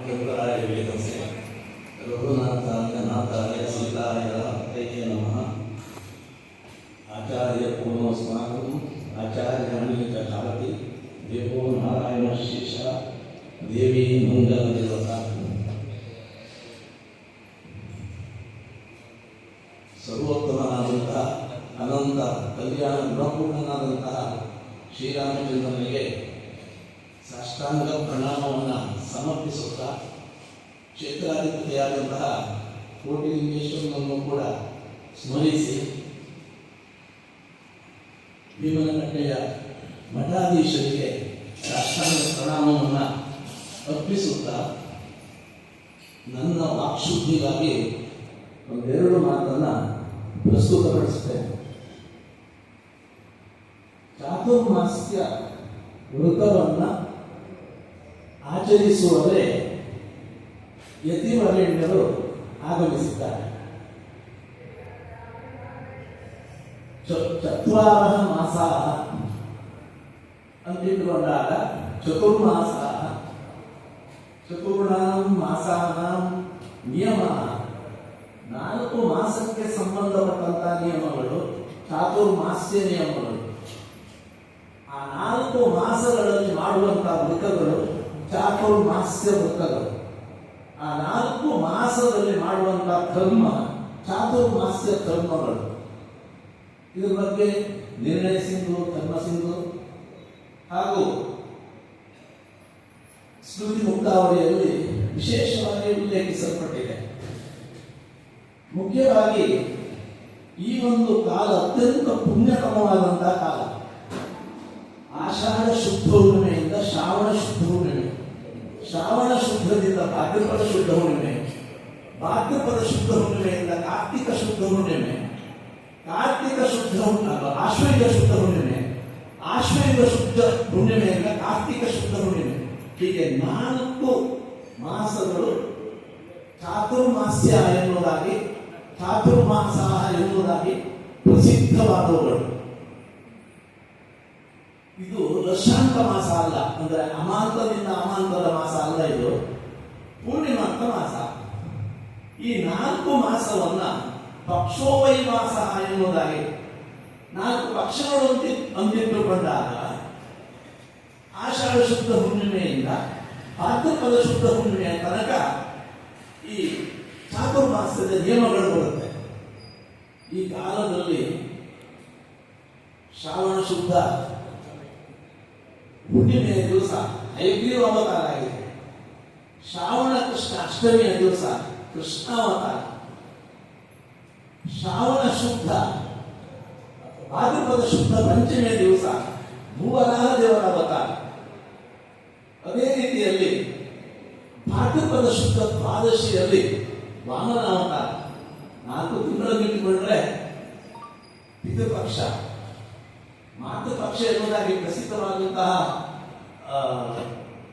ಶಂಕರಾಯ ವೇದಸೆ ರಘುನಾಥಾಯ ನಾಥಾಯ ಸೀತಾಯ ಹತ್ತೈಯ ನಮಃ ಆಚಾರ್ಯ ಪೂರ್ಣಸ್ಮಾಕಂ ಆಚಾರ್ಯಾಣಿ ಚ ಭಾರತಿ ದೇವೋ ನಾರಾಯಣ ಶೇಷ ದೇವಿ ಮಂಗಲ ದೇವತಾ ಸರ್ವೋತ್ತಮನಾದಂತಹ ಅನಂತ ಕಲ್ಯಾಣ ಗುಣಪೂರ್ಣನಾದಂತಹ ಶ್ರೀರಾಮಚಂದ್ರನಿಗೆ ಸಾಷ್ಟಾಂಗ ಪ್ರಣಾಮವನ್ನು ಸಮರ್ಪಿಸುತ್ತಾ ಕ್ಷೇತ್ರಾಧಿಪತಿಯಾದಂತಹ ಕೋಟಿಲಿಂಗೇಶ್ವರನನ್ನು ಕೂಡ ಸ್ಮರಿಸಿ ಭೀಮನಕಟ್ಟೆಯ ಮಠಾಧೀಶರಿಗೆ ಸಾಷ್ಟಾಂಗ ಪ್ರಣಾಮವನ್ನು ಅರ್ಪಿಸುತ್ತಾ ನನ್ನ ವಾಕ್ಶುದ್ಧಿಗಾಗಿ ಒಂದೆರಡು ಮಾತನ್ನು ಪ್ರಸ್ತುತಪಡಿಸುತ್ತೇನೆ. ಚಾತುರ್ಮಾಸ್ಯ ವೃತವನ್ನು ಆಚರಿಸುವವರೇ. ಯತಿವರೆಣ್ಣರು ಆಗಮಿಸಿದ್ದಾರೆ. ಚ- ಚತ್ವಾರಃ ಮಾಸ ಅಂತಿಟ್ಟುಕೊಂಡಾಗ ಚತುರ್ಮಾಸ ಚತುರ್ಣಾಂ ಮಾಸಾನಾಂ ನಿಯಮ. ನಾಲ್ಕು ಮಾಸಕ್ಕೆ ಸಂಬಂಧಪಟ್ಟಂತಹ ನಿಯಮಗಳು, ಚಾತುರ್ಮಾಸ್ಯ ನಿಯಮಗಳು. ಆ ನಾಲ್ಕು ಮಾಸಗಳಲ್ಲಿ ಮಾಡುವಂತಹ ವೃತ್ತಗಳು ಚಾತುರ್ಮಾಸ್ಯ ವೃತ್ತಗಳು ಆ ನಾಲ್ಕು ಮಾಸದಲ್ಲಿ ಮಾಡುವಂತಹ ಧರ್ಮ ಚಾತುರ್ಮಾಸ್ಯ ಧರ್ಮಗಳು. ಇದ್ರ ಬಗ್ಗೆ ನಿರ್ಣಯ ಸಿಂಧು, ಧರ್ಮ ಸಿಂಧು. ಹಾಗೂ ಸ್ಮೃತಿ ಮುಕ್ತಾವಳಿಯಲ್ಲಿ ವಿಶೇಷವಾಗಿ ಉಲ್ಲೇಖಿಸಲ್ಪಟ್ಟಿದೆ. ಮುಖ್ಯವಾಗಿ ಈ ಒಂದು ಕಾಲ ಅತ್ಯಂತ ಪುಣ್ಯತಮವಾದಂತಹ ಕಾಲ. ಆಷಾಢ ಶುದ್ಧ ಹುಣ್ಣಿಮೆಯಿಂದ ಶ್ರಾವಣ ಶುದ್ಧ ಹುಣ್ಣಿಮೆ. ಶ್ರಾವಣ ಶುದ್ಧದಿಂದ ಭಾದ್ರಪದ ಶುದ್ಧ ಹುಣ್ಣಿಮೆ. ಭಾದ್ರಪದ ಶುದ್ಧ ಹುಣ್ಣಿಮೆಯಿಂದ ಕಾರ್ತಿಕ ಶುದ್ಧ ಹುಣ್ಣಿಮೆ. ಕಾರ್ತಿಕ ಶುದ್ಧ ಆಶ್ವಯುಧ ಶುದ್ಧ ಹುಣ್ಣಿಮೆ. ಆಶ್ವಯುಧ ಶುದ್ಧ ಹುಣ್ಣಿಮೆಯಿಂದ ಕಾರ್ತಿಕ ಶುದ್ಧ ಹುಣ್ಣಿಮೆ. ಹೀಗೆ ನಾಲ್ಕು ಮಾಸಗಳು ಚಾತುರ್ಮಾಸ್ಯ ಎನ್ನುವುದಾಗಿ ಚಾತುರ್ಮಾಸ ಎನ್ನುವುದಾಗಿ ಪ್ರಸಿದ್ಧವಾದವುಗಳು. ಇದು ರಶಾಂತ ಮಾಸ ಅಲ್ಲ. ಅಂದರೆ ಅಮಾಂತದಿಂದ ಅಮಾಂತದ ಮಾಸ ಅಲ್ಲ ಇದು. ಪೂರ್ಣಿಮಾಂತ ಮಾಸ. ಈ ನಾಲ್ಕು ಮಾಸವನ್ನ ಪಕ್ಷೋವೈ ಮಾಸ ಎನ್ನುವುದಾಗಿ. ನಾಲ್ಕು ಪಕ್ಷಗಳು ಅಂದಿಟ್ಟುಕೊಂಡಾಗ ಆಷಾಢ ಶುದ್ಧ ಹುಣ್ಣಿಮೆಯಿಂದ ಭಾದ್ರಪದ ಶುದ್ಧ ಹುಣ್ಣಿಮೆಯ ತನಕ ಈ ಚಾತುರ್ಮಾಸದ ನಿಯಮಗಳು ಬರುತ್ತೆ. ಈ ಕಾಲದಲ್ಲಿ ಶ್ರಾವಣ ಶುದ್ಧ ಹುಣ್ಣಿಮೆಯ ದಿವಸ ಹೈಗ್ರೀವ ಅವತಾರ ಆಗಿದೆ. ಶ್ರಾವಣ ಕೃಷ್ಣ ಅಷ್ಟಮಿಯ ದಿವಸ ಕೃಷ್ಣಾವತಾರ. ಶ್ರಾವಣ ಶುದ್ಧ ಭಾದ್ರಪದ ಶುದ್ಧ ಪಂಚಮಿಯ ದಿವಸ ಭೂವರಾಹ ದೇವರ ಅವತಾರ. ಅದೇ ರೀತಿಯಲ್ಲಿ ಭಾದ್ರಪದ ಶುದ್ಧ ದ್ವಾದಶಿಯಲ್ಲಿ ವಾಮನ ಅವತಾರ. ನಾಲ್ಕು ತಿಂಗಳಲ್ಲಿ ಇಟ್ಟುಕೊಂಡ್ರೆ ಪಿತೃಪಕ್ಷ. ಮಾತೃಪಕ್ಷ ಎನ್ನುವುದಾಗಿ ಪ್ರಸಿದ್ಧವಾದಂತಹ ಆ,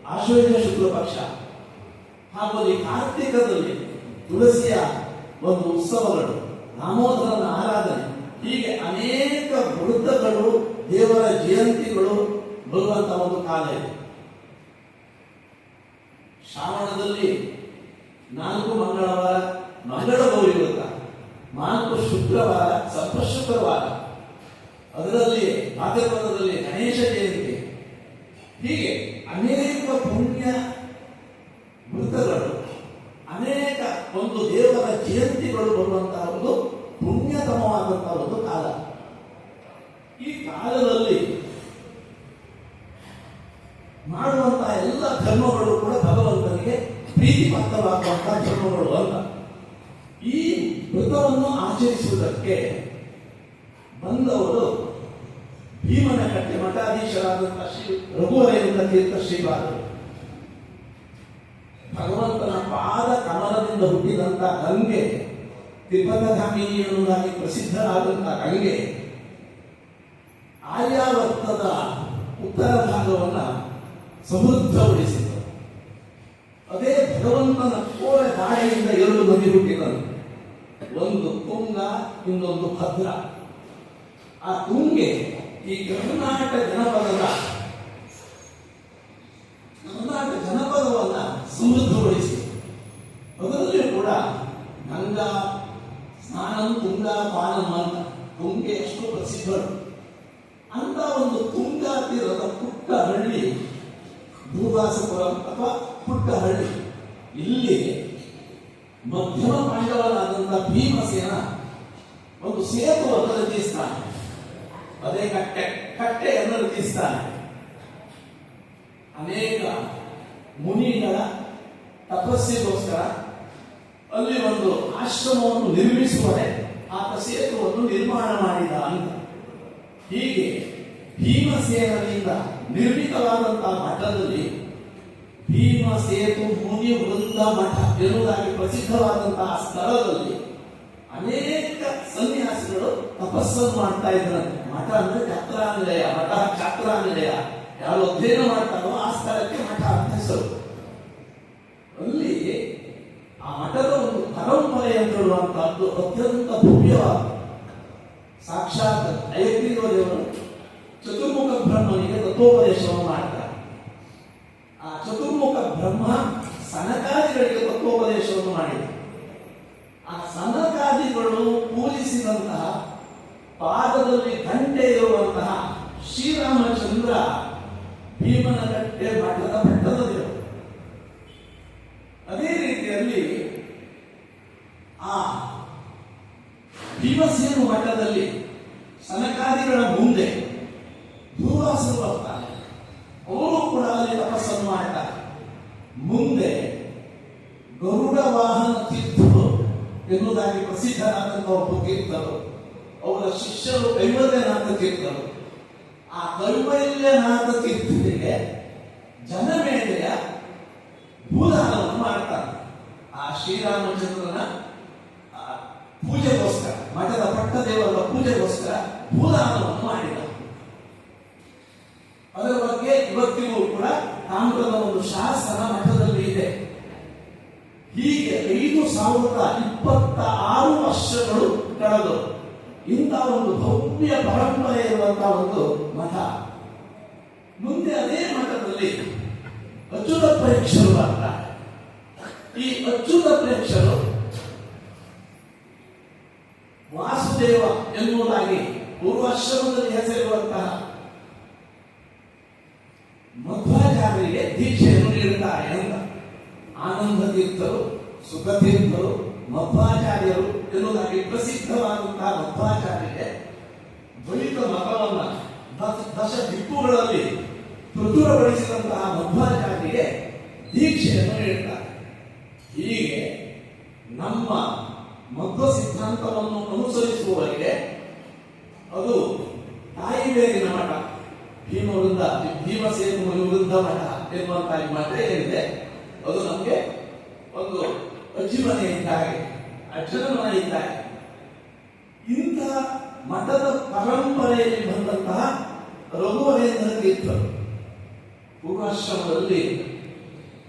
ಆಶ್ವಯುಜ ಶುಕ್ಲ ಪಕ್ಷ. ಹಾಗೂ ಈ ಕಾರ್ತಿಕದಲ್ಲಿ ತುಳಸಿಯ ಒಂದು ಉತ್ಸವಗಳು ದಾಮೋದರನ ಆರಾಧನೆ. ಹೀಗೆ ಅನೇಕ ವೃತ್ತಗಳು ದೇವರ ಜಯಂತಿಗಳು ಬರುವಂತಹ ಒಂದು ಕಾಲ ಇದೆ. ಶ್ರಾವಣದಲ್ಲಿ ನಾಲ್ಕು ಮಂಗಳವಾರ ಮಂಗಳ ಗೌರಿ ವ್ರತ ನಾಲ್ಕು ಶುಕ್ರವಾರ ಸಪ್ತ ಶುಕ್ರವಾರ ಅದರಲ್ಲಿ ಭಾದ್ರಪದದಲ್ಲಿ ಗಣೇಶ ಜಯಂತಿ. ಹೀಗೆ ಅನೇಕ ಪುಣ್ಯ ವೃತ್ತಗಳು, ಅನೇಕ ಒಂದು ದೇವರ ಜಯಂತಿಗಳು ಬರುವಂತಹ ಒಂದು ಪುಣ್ಯತಮವಾದಂತಹ ಒಂದು ಕಾಲ. ಈ ಕಾಲದಲ್ಲಿ ಮಾಡುವಂತಹ ಎಲ್ಲ ಧರ್ಮಗಳು ಕೂಡ ಭಗವಂತನಿಗೆ ಪ್ರೀತಿಪಾತ್ರವಾಗುವಂತಹ ಧರ್ಮಗಳು ಅಲ್ಲ ಈ ವ್ರತವನ್ನು ಆಚರಿಸುವುದಕ್ಕೆ ಬಂದವರು ಭೀಮನ ಕಟ್ಟೆ ಮಠಾಧೀಶರಾದಂತಹ ಶ್ರೀ ರಘುವರೇಂದ್ರ ತೀರ್ಥ ಶ್ರೀಪಾದರು ಭಗವಂತನ ಪಾದ ಕಮಲದಿಂದ ಹುಟ್ಟಿದಂತ ಗಂಗೆ ತಿಪ್ಪತಧಾಮಿನಿ ಎನ್ನುವುದಾಗಿ ಪ್ರಸಿದ್ಧರಾದಂತಹ ಗಂಗೆ, ಆರ್ಯಾವರ್ತದ ಉತ್ತರ ಭಾಗವನ್ನು ಸಮೃದ್ಧಗೊಳಿಸಿದರು. ಅದೇ ಭಗವಂತನ ಕೋರೆ ದಾಳಿಯಿಂದ ಎರಡು ನದಿ ಹುಟ್ಟಿದರು. ಒಂದು ತುಂಗ, ಇನ್ನೊಂದು ಭದ್ರ. ಆ ತುಂಗೆ ಈ ಕರ್ನಾಟಕ ಜನಪದದ ಕರ್ನಾಟಕ ಜನಪದವನ್ನ ಸಮೃದ್ಧಗೊಳಿಸಿ ಅದರಲ್ಲಿ ಕೂಡ ಗಂಗಾ, ಸ್ನಾನಂ, ತುಂಗ, ಪಾನಂ ಅಂತ ತುಂಗೆ ಎಷ್ಟು ಪ್ರಸಿದ್ಧರು. ಅಂತ ಒಂದು ತುಂಗಾ ತೀರದ ಪುಟ್ಟ ಹಳ್ಳಿ ಭೂವಾಸಪುರಂ ಅಥವಾ ಪುಟ್ಟ ಹಳ್ಳಿ ಇಲ್ಲಿ ಮಧ್ಯಮ ಪಾಂಡವನಾದಂಥ ಭೀಮಸೇನ ಒಂದು ಸೇತುವನ್ನು ರಚಿಸ್ತಾನೆ ಅದೇ ಕಟ್ಟೆ. ಕಟ್ಟೆಯನ್ನು ರಚಿಸ್ತಾನೆ ಅನೇಕ ಮುನಿಗಳ ತಪಸ್ಸಿಗೋಸ್ಕರ ಅಲ್ಲಿ ಒಂದು ಆಶ್ರಮವನ್ನು ನಿರ್ಮಿಸುವರೆ ಆ ಸೇತುವನ್ನು ನಿರ್ಮಾಣ ಮಾಡಿದ ಅಂತ. ಹೀಗೆ ಭೀಮಸೇನಿಂದ ನಿರ್ಮಿತವಾದಂತಹ ಮಠದಲ್ಲಿ ಭೀಮ ಸೇತು ಮುನಿ ವೃಂದ ಮಠ ಎನ್ನುವುದಾಗಿ ಪ್ರಸಿದ್ಧವಾದಂತಹ ಸ್ಥಳದಲ್ಲಿ ಅನೇಕ ಸನ್ಯಾಸಿಗಳು ತಪಸ್ಸನ್ನು ಮಾಡ್ತಾ ಇದ್ರಂತೆ ಮಠ ಅಂದ್ರೆ ಛತ್ರಾನಿಲಯ ಮಠ ಛತ್ರಾನಿಲಯ ಯಾರು ಅಧ್ಯಯನ ಮಾಡ್ತಾರೋ ಆ ಸ್ಥಳಕ್ಕೆ ಮಠ ಅಂತ ಹೆಸರು. ಅಲ್ಲಿ ಆ ಮಠದ ಒಂದು ಪರಂಪರೆ ಅಂತ ಹೇಳುವಂತಹದ್ದು ಅತ್ಯಂತ ಭವ್ಯವಾದ. ಸಾಕ್ಷಾತ್ ಅಯಗ್ರೀವ ದೇವರು ಚತುರ್ಮುಖ ಬ್ರಹ್ಮನಿಗೆ ತತ್ವೋಪದೇಶವನ್ನು ಮಾಡ್ತಾರೆ ಆ ಚತುರ್ಮುಖ ಬ್ರಹ್ಮ ಸನಕಾದಿಗಳಿಗೆ ತತ್ವೋಪದೇಶವನ್ನು ಮಾಡಿದ ಆ ಸನಕಾದಿಗಳು ಪೂಜಿಸಿದಂತಹ ಪಾದದಲ್ಲಿ ಗಂಟೆ ಇರುವಂತಹ ಶ್ರೀರಾಮಚಂದ್ರ ಭೀಮನಗಟ್ಟೆ ಮಠದ ಬೆಟ್ಟದ ಅದೇ ರೀತಿಯಲ್ಲಿ ಆ ಭೀಮಸೇನು ಮಠದಲ್ಲಿ ಸನಕಾದಿಗಳ ಮುಂದೆ ದೂರಾಸರು ಬರ್ತಾರೆ. ಅವರು ಕೂಡ ಅಲ್ಲಿ ತಪಸ್ಸನ್ನು ಮಾಡ್ತಾರೆ. ಮುಂದೆ ಗರುಡ ವಾಹನ ತೀರ್ಥರು ಎನ್ನುವುದಾಗಿ ಪ್ರಸಿದ್ಧರಾದಂತಹ ಒಬ್ಬ ತೀರ್ಥರು ಅವರ ಶಿಷ್ಯರು ಕೈವಲ್ಯನಾಥ ತೀರ್ಥರು ಆ ಕೈವಲ್ಯನಾಥ ತೀರ್ಥರಿಗೆ ಜನಮೇಲೆಯ ಭೂದಾನವನ್ನು ಮಾಡ್ತಾರೆ ಆ ಶ್ರೀರಾಮಚಂದ್ರನ ಪೂಜೆಗೋಸ್ಕರ, ಮಠದ ಪಟ್ಟದೇವರ ಪೂಜೆಗೋಸ್ಕರ ಭೂದಾನವನ್ನು ಮಾಡಿದ ಅದರ ಬಗ್ಗೆ ಇವತ್ತಿಗೂ ಕೂಡ ತಾಮ್ರದ ಒಂದು ಶಾಸನ ಮಠದಲ್ಲಿ ಇದೆ. ಹೀಗೆ ಐದು ಸಾವಿರದ ಇಪ್ಪತ್ತ ಆರು ವರ್ಷಗಳು ಕಳೆದು ಇಂಥ ಒಂದು ಭವ್ಯ ಪರಂಪರೆ ಇರುವಂತಹ ಒಂದು ಮಠ. ಮುಂದೆ ಅದೇ ಮಠದಲ್ಲಿ ಅಚ್ಯುತ ಪ್ರೇಕ್ಷರು ಬರ್ತಾರೆ. ಈ ಅಚ್ಯುತ ಪ್ರೇಕ್ಷರು ವಾಸುದೇವ ಎನ್ನುವುದಾಗಿ ಪೂರ್ವಾಶ್ರಮದಲ್ಲಿ ಹೆಸರಿರುವಂತಹ ಮಧ್ವಾಚಾರ್ಯರಿಗೆ ದೀಕ್ಷೆಯನ್ನು ನೀಡುತ್ತಾರೆ ಅಂತ. ಆನಂದ ತೀರ್ಥರು ಸುಖ ತೀರ್ಥರು ಮಧ್ವಾಚಾರ್ಯರು ಎನ್ನುವುದಾಗಿ ಪ್ರಸಿದ್ಧವಾದಂತಹ ಮಧ್ವಾಚಾರ್ಯರಿಗೆ ದ್ವೈತ ಮತವನ್ನ ದಶ- ದಿಕ್ಕುಗಳಲ್ಲಿ ಪ್ರಚುರಪಡಿಸಿದಂತಹ ಮಧ್ವಾಚಾರ್ಯರಿಗೆ ದೀಕ್ಷೆಯನ್ನು ನೀಡುತ್ತಾರೆ. ಹೀಗೆ ನಮ್ಮ ಮಧ್ವ ಸಿದ್ಧಾಂತವನ್ನು ಅನುಸರಿಸುವವರಿಗೆ ಅದು ತಾಯಿ ಬೇರಿನ ಮಠ, ಭೀಮವೃಂದ ಭೀಮಸೇನು ವೃದ್ಧ ಮಠ ಎನ್ನುವಂತಹ ಮಾತ್ರ ಏನಿದೆ, ಅದು ನಮಗೆ ಒಂದು ಅಜ್ಜಿ ಮನೆ ಇದ್ದಾಗ ಇಂತಹ ಮಠದ ಪರಂಪರೆಯಲ್ಲಿ ಬಂದಂತಹ ರಘುವರೇಂದ್ರ ತೀರ್ಥರು ಪೂರ್ವಾಶ್ರಮದಲ್ಲಿ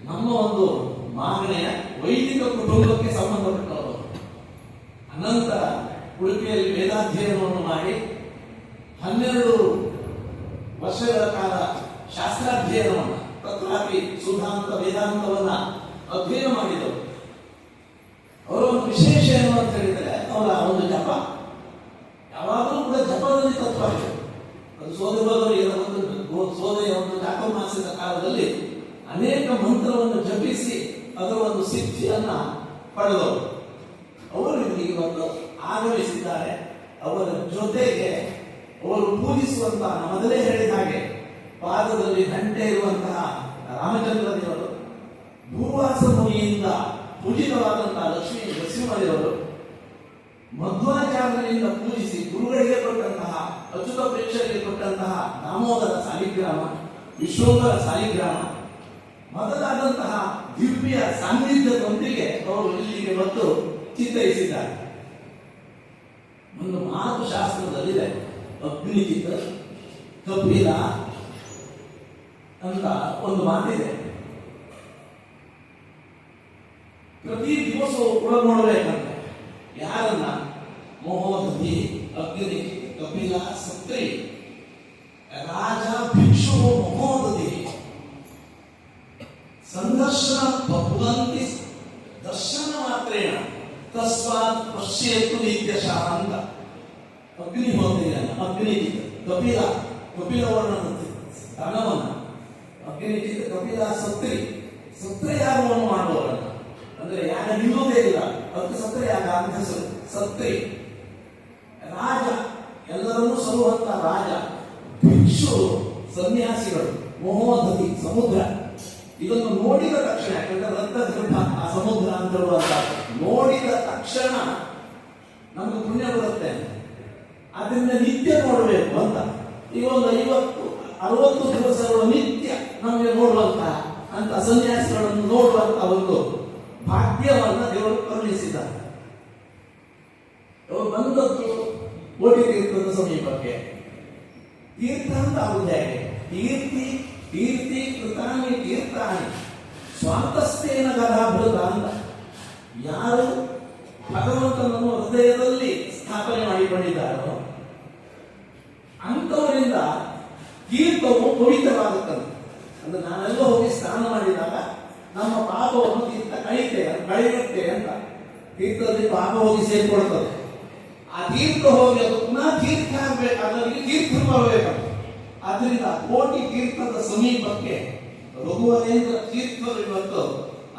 ನಮ್ಮ ಒಂದು ಮಾಗಣೆಯ ವೈದಿಕ ಕುಟುಂಬಕ್ಕೆ ಸಂಬಂಧಪಟ್ಟವರು. ಅನಂತರ ಉಡುಪಿಯಲ್ಲಿ ವೇದಾಧ್ಯಯನವನ್ನು ಮಾಡಿ ಹನ್ನೆರಡು ವರ್ಷಗಳ ಕಾಲ ಶಾಸ್ತ್ರಾಧ್ಯಯನವನ್ನು, ತತ್ರಾಪಿ ಸುಧಾಂತ ವೇದಾಂತವನ್ನ ಅಧ್ಯಯನ ಮಾಡಿದರು ಅವರ ಒಂದು ವಿಶೇಷ ಏನು ಅಂತ ಹೇಳಿದರೆ, ಅವರ ಒಂದು ಜಪ. ಯಾವಾಗಲೂ ಕೂಡ ಜಪದಲ್ಲಿ ತತ್ವ ಇದೆ. ಅದು ಸೋದೆ ಒಂದು ಸೋದೆಯ ಒಂದು ಚಾತುರ್ಮಾಸದ ಕಾಲದಲ್ಲಿ ಅನೇಕ ಮಂತ್ರವನ್ನು ಜಪಿಸಿ ಅದರ ಒಂದು ಸಿದ್ಧಿಯನ್ನು ಪಡೆದವರು. ಅವರು ಇಲ್ಲಿ ಬಂದು ಆಗಮಿಸಿದ್ದಾರೆ. ಅವರ ಜೊತೆಗೆ ಅವರು ಪೂಜಿಸುವಂತಹ ಮೊದಲೇ ಹೇಳಿದ ಹಾಗೆ, ಪಾದದಲ್ಲಿ ಗಂಟೆ ಇರುವಂತಹ ರಾಮಚಂದ್ರ ದೇವರು ಭೂವಾಸ ಮುನಿಯಿಂದ ಪೂಜಿತವಾದಂತಹ ಲಕ್ಷ್ಮೀ ನರಸಿಂಹದೇವರು ಮಧ್ವಾಚಾರ್ಯರಿಂದ ಪೂಜಿಸಿ ಗುರುಗಳಿಗೆ ಕೊಟ್ಟಂತಹ ಅಚ್ಯುತ ಪ್ರೇಕ್ಷಕರಿಗೆ ಕೊಟ್ಟಂತಹ ದಾಮೋದರ ಸಾಲಿಗ್ರಾಮ, ವಿಶ್ವೋತ್ತರ ಸಾಲಿಗ್ರಾಮ ಮೊದಲಾದಂತಹ ದಿವ್ಯ ಸಾನ್ನಿಧ್ಯದೊಂದಿಗೆ ಅವರು ಇಲ್ಲಿಗೆ ಬಂದು ಚಿತ್ತರಿಸಿದ್ದಾರೆ ಒಂದು ಮಾತು ಶಾಸ್ತ್ರದಲ್ಲಿದೆ ಅಗ್ನಿಗಿಂತ ಕಪಿಲ ಅಂತ ಒಂದು ಮಾತಿದೆ. ಪ್ರತಿ ದಿವಸವೂ ಕೂಡ ನೋಡಬೇಕಂತೆ ಯಾರನ್ನ? ಮಹೋದಧಿ ಅಗ್ನಿ ಕಪಿಲ, ಸತ್ರಿ ರಾಜ ಭಿಕ್ಷು ಮಹೋದಧಿ. ಸಂದರ್ಶನ ಭವಂತಿ ತಸ್ಮಾತ್ ಪಶ್ಯೇತು ನಿತ್ಯಶಃ ಅಂತ. ಅಗ್ನಿ ಅಗ್ನಿಜಿತ್ ಅಗ್ನಿ ಕಪಿಲ ಕಪಿಲವರ್ಣ ದಾನವನ್ನ ಅಗ್ನಿಜಿತ್ ಕಪಿಲ, ಸತ್ರಿ. ಸತ್ರ ಯಾರವನ್ನು ಮಾಡುವವರನ್ನ ಅಂದ್ರೆ ಯಾಗ ನಿಲ್ಲೋದೇ ಇಲ್ಲ. ಅದಕ್ಕೆ ಸತ್ರೆ ಯಾಗ ಅಂತ ಹೆಸರು. ಸತ್ರಿ. ರಾಜ. ಎಲ್ಲರನ್ನೂ ಸಲ್ಲುವಂತ ರಾಜ. ಭಿಕ್ಷು, ಸನ್ಯಾಸಿಗಳು ಮಹೋದಧಿ ಸಮುದ್ರ. ಇದನ್ನು ನೋಡಿದ ತಕ್ಷಣ, ಯಾಕಂದ್ರೆ ರಕ್ತಗರ್ಭ ಆ ಸಮುದ್ರ ಅಂತ ಹೇಳುವಂತ ನೋಡಿದ ತಕ್ಷಣ ನಮ್ಗೆ ಪುಣ್ಯ ಬರುತ್ತೆ. ಅದರಿಂದ ನಿತ್ಯ ನೋಡಬೇಕು ಅಂತ. ಈಗ ಒಂದು ಐವತ್ತು, ಅರವತ್ತು ದಿವಸಗಳು ನಿತ್ಯ ನಮಗೆ ನೋಡುವಂತ ಅಂತ ಸನ್ಯಾಸಿಗಳನ್ನು ನೋಡುವಂತ ಒಂದು ಭಾಗ್ಯವನ್ನ ದೇವರು ಕರುಣಿಸಿದ್ದಾರೆ. ಅವರು ಬಂದದ್ದು ಓಡಿ ತೀರ್ಥದ ಸಮೀಪಕ್ಕೆ. ತೀರ್ಥ ಅಂತ ಆಗುದು ಕೀರ್ತಿ ಕೀರ್ತಿ ಕೃತಾನಿ ತೀರ್ಥಾನಿ ಸ್ವಾತಸ್ಥೇನ ಗದಾಭೃತ ಅಂತ. ಯಾರು ಭಗವಂತನನ್ನು ಹೃದಯದಲ್ಲಿ ಸ್ಥಾಪನೆ ಮಾಡಿಕೊಂಡಿದ್ದಾರೋ, ಅಂಥವರಿಂದ ತೀರ್ಥವು ಪವಿತ್ರವಾಗುತ್ತದೆ. ಅಂದ್ರೆ ನಾನೆಲ್ಲ ಹೋಗಿ ಸ್ನಾನ ಮಾಡಿದಾಗ ನಮ್ಮ ಪಾಪವನ್ನು ತೀರ್ಥ ಕಳೀತೆ ಕಳೆಯುತ್ತೆ ಅಂತ. ತೀರ್ಥದಲ್ಲಿ ಪಾಪ ಹೋಗಿ ಸೇರ್ಕೊಳ್ತದೆ. ಆ ತೀರ್ಥ ಹೋಗಿ ಅದು ಪುನಃ ತೀರ್ಥ ಆಗ್ಬೇಕು, ಅದರಲ್ಲಿ ತೀರ್ಥ ಬರಬೇಕು ಅದರಿಂದ ಕೋಟಿ ತೀರ್ಥದ ಸಮೀಪಕ್ಕೆ ರಘುವರೇಂದ್ರ ತೀರ್ಥರು ಇವತ್ತು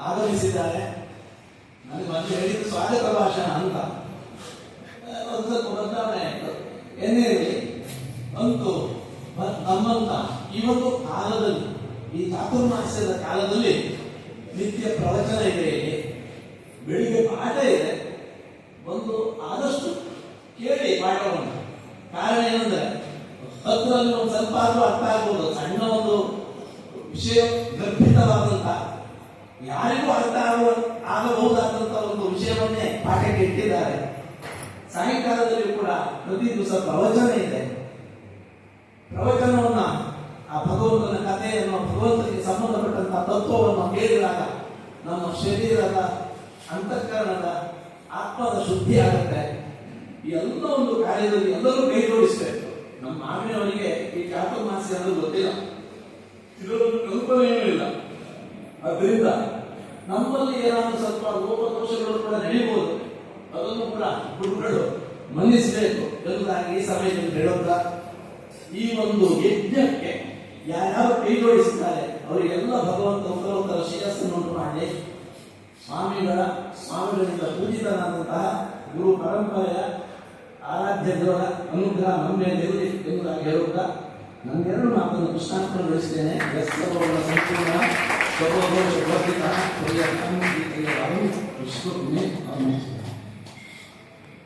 ಆಗಮಿಸಿದ್ದಾರೆ. ನನಗೆ ಮೊದಲು ಹೇಳಿದ ಸ್ವಾಗತ ಭಾಷಣ ಅಂತ. ಬದಲಾವಣೆ ಆಯ್ತು ಏನೇ ಇರಲಿ ಅಂತೂ ಇವತ್ತು ಕಾಲದಲ್ಲಿ, ಈ ಚಾತುರ್ಮಾಸ್ಯದ ಕಾಲದಲ್ಲಿ ನಿತ್ಯ ಪ್ರವಚನ ಇದೆ ಇಲ್ಲಿ. ಬೆಳಿಗ್ಗೆ ಪಾಠ ಇದೆ. ಒಂದು ಆದಷ್ಟು ಕೇಳಿ ಪಾಠವನ್ನು ಕಾರಣ ಏನಂದ್ರೆ ಹತ್ತರಲ್ಲಿ ಒಂದು ಸ್ವಲ್ಪ ಆದರೂ ಅರ್ಥ ಆಗ್ಬೋದು. ಸಣ್ಣ ಒಂದು ವಿಷಯ ಗರ್ಭಿತವಾದಂತ ಯಾರಿಗೂ ಅರ್ಥ ಆಗುವ ಆಗಬಹುದಾದಂತ ಒಂದು ವಿಷಯವನ್ನೇ ಪಾಠಕ್ಕೆ ಇಟ್ಟಿದ್ದಾರೆ. ಸಾಯಂಕಾಲದಲ್ಲಿ ಕೂಡ ಪ್ರತಿ ದಿವಸ ಪ್ರವಚನ ಇದೆ. ಪ್ರವಚನವನ್ನ ಕಥೆಯನ್ನು ಭಗವಂತನಿಗೆ ಸಂಬಂಧಪಟ್ಟಂತಹ ತತ್ವವನ್ನು ಹೇಳಿದಾಗ ನಮ್ಮ ಶರೀರದ ಅಂತಃಕರಣದ ಆತ್ಮದ ಶುದ್ಧಿ ಆಗುತ್ತೆ. ಎಲ್ಲ ಒಂದು ಕಾರ್ಯದಲ್ಲಿ ಎಲ್ಲರೂ ಕೈ ಜೋಡಿಸಬೇಕು ನಮ್ಮ ಮಾವಿನವರಿಗೆ ಈ ಚಾತುರ್ಮಾಸಿ ಅನ್ನೋದು ಗೊತ್ತಿಲ್ಲ. ಇದರೊಂದು ಕಲ್ಪನೆಯೂ ಇಲ್ಲ. ಅದರಿಂದ ನಮ್ಮಲ್ಲಿ ಏನಾದರೂ ಸ್ವಲ್ಪ ಲೋಪದೋಷಗಳು ಕೂಡ ನಡೆಯಬಹುದು ಅದನ್ನು ಕೂಡ ಗುರುಗಳು ಮನ್ನಿಸಬೇಕು ಎಂಬುದಾಗಿ ಈ ಸಮಯದಲ್ಲಿ ಹೇಳುತ್ತಾ ಈ ಒಂದು ಯಜ್ಞಕ್ಕೆ ಯಾರ್ಯಾರು ಕೈ ಜೋಡಿಸಿದ್ದಾರೆ ಅವರಿಗೆಲ್ಲ ಭಗವಂತ ಉತ್ತರೋತ್ತರ ಶ್ರೇಯಸ್ಸನ್ನುಂಟು ಮಾಡಿ ಸ್ವಾಮಿಗಳ ಸ್ವಾಮಿಗಳಿಂದ ಪೂಜಿತನಾದಂತಹ ಗುರು ಪರಂಪರೆಯ ಆರಾಧ್ಯ ದೇವರ ಅನುಗ್ರಹ ನಮ್ಮ ದೇವರಿ ಎಂಬುದಾಗಿ ಹೇಳುತ್ತಾ ನನ್ನೆರಡು ಮಾತನ್ನು ಕೃಷ್ಣಾರ್ಪಣೆಗೊಳಿಸ್ತೇನೆ ಯಸ್ಸರ್ವಗಳ ಸಂಪೂರ್ಣ ಸರ್ವದೋಷ ವರ್ಧಿತ ಪ್ರಿಯ ವಿಷ್ಣು